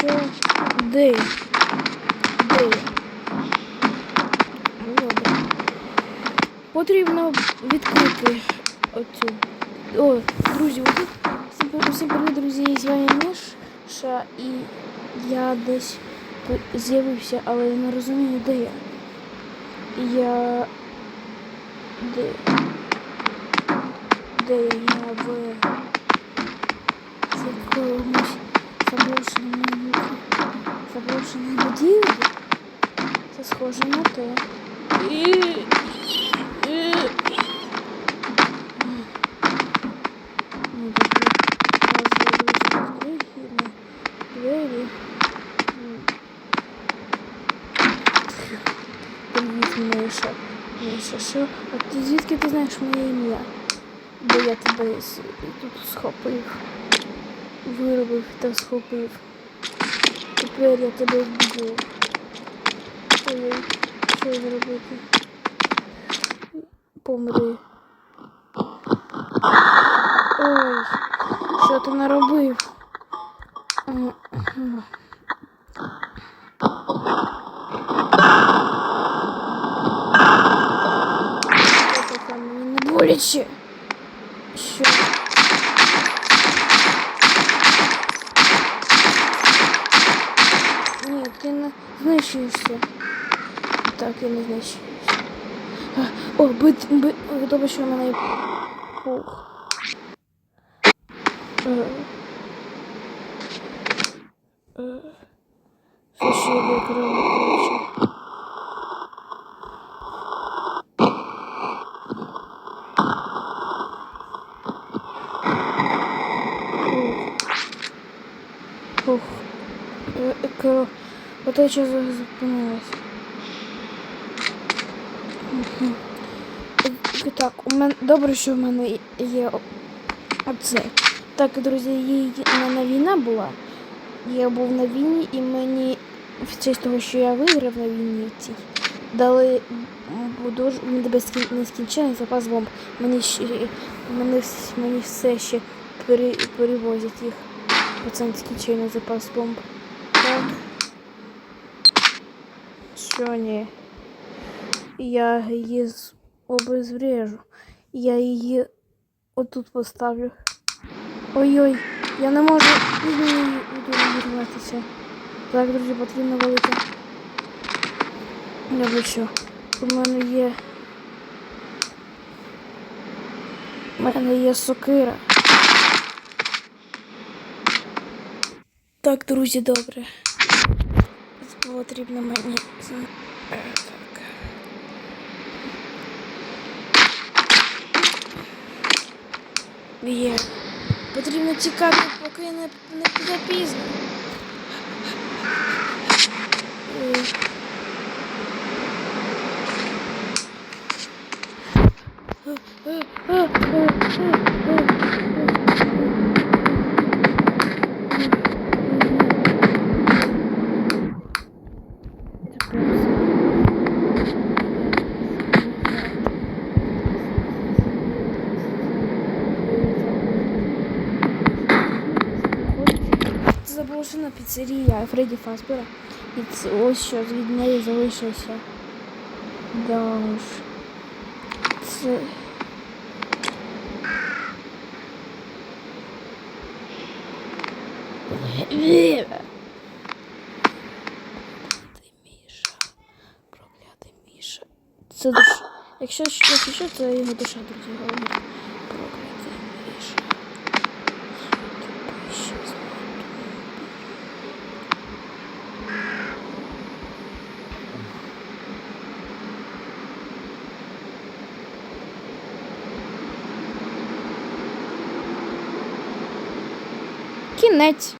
Де? Де? Ну, Добре. Потрібно відкрити оцю. О, друзі, всім, всім привіт, друзі, з вами Міша, і я десь з'явився, але я не розумію, де я. Я. Де? Де я в якомусь заброшеному заброшеній будівлі? Це схоже на. Привіт, Миша. Миша, що? А ти звідки ти знаєш моє ім'я? Бо я тебе тут схопив. Виробив та схопив. Тепер я тебе вб'ю. Що зробити? Помри. Ой, що ти наробив? Боляче. Що? Ти не знищуєшся. Так, я не знищуюся. А, О, бит, бит, добре, що мене є пух. Е. Е. Що ще є коротше? Ух. Е, е, коро- Ото що за- зупинилось. Мгм. Е, Так, у мене добре, що в мене є оце. Так, друзі, її у мене війна була. Я був на війні і мені в честь того, що я виграв на війні цій, дали дуже нескінчений запас бомб. Мені ще мені, мені все ще пере, перевозять їх. Пацан скінчений запас бомб. Так. Що ні? Я її обезврежу. Я її отут поставлю. Ой-ой, я не можу від. Так, друзі, потрібно велике. Я бачу. У мене є. У мене є сокира. Так, друзі, добре. Потрібно мені. з- е, Так. Є. Потрібно тікати, поки не, не буде пізно. Е. Е, е, Це заброшена піцерія Фредді Фазбера. І це ось що від неї залишився. Да уж. Це. Проклятий Міша. Проклятий Міша. Це душа. Якщо, якщо що, це його душа, друзі, говорить. Проклятий Міша. Тупий, що змотує. Кінець.